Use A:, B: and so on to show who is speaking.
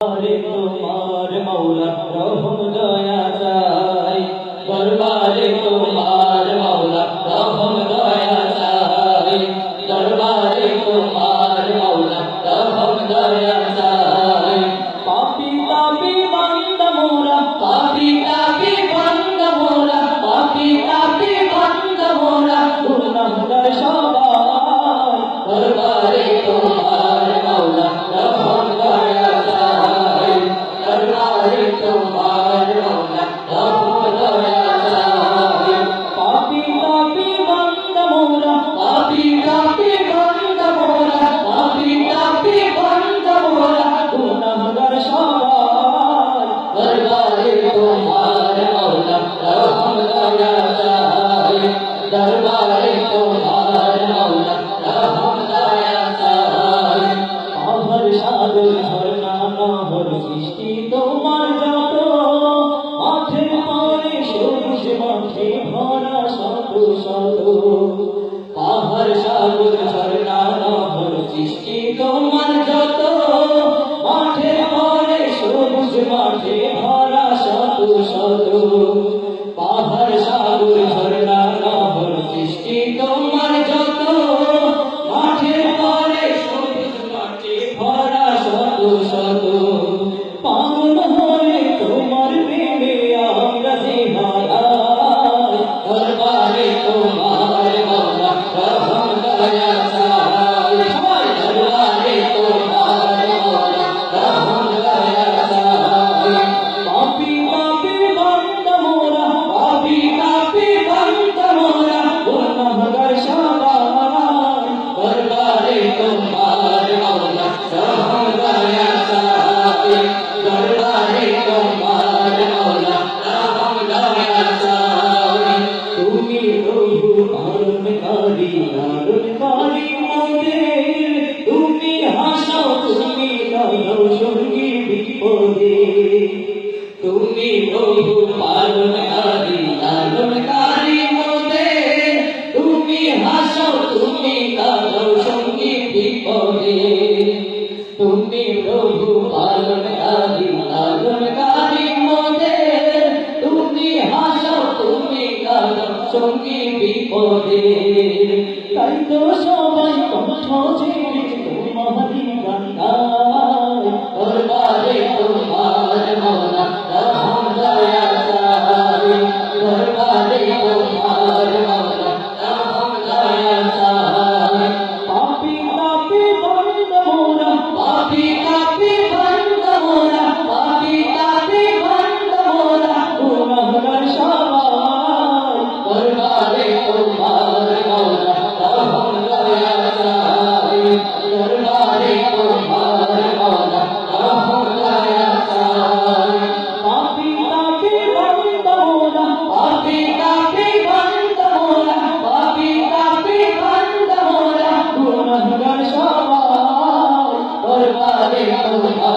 A: দরবারে তোমার মৌলা রহম দয়া চাই। দরবারে তোমার দরবারে তোমার মাওলা রহম দয়া তার আমার সাগর ঝরনা নহর সৃষ্টি তোমার যত। মাঠে পারে সবুজ মাঠে ভরা শত শত। পাহাড় সাগর জননী বিপদে তুমি বহু পালনকারী লালনকারী মোদে তুমি হাসো সঙ্গী বিপদে। তাই তো সবাই কণ্ঠ all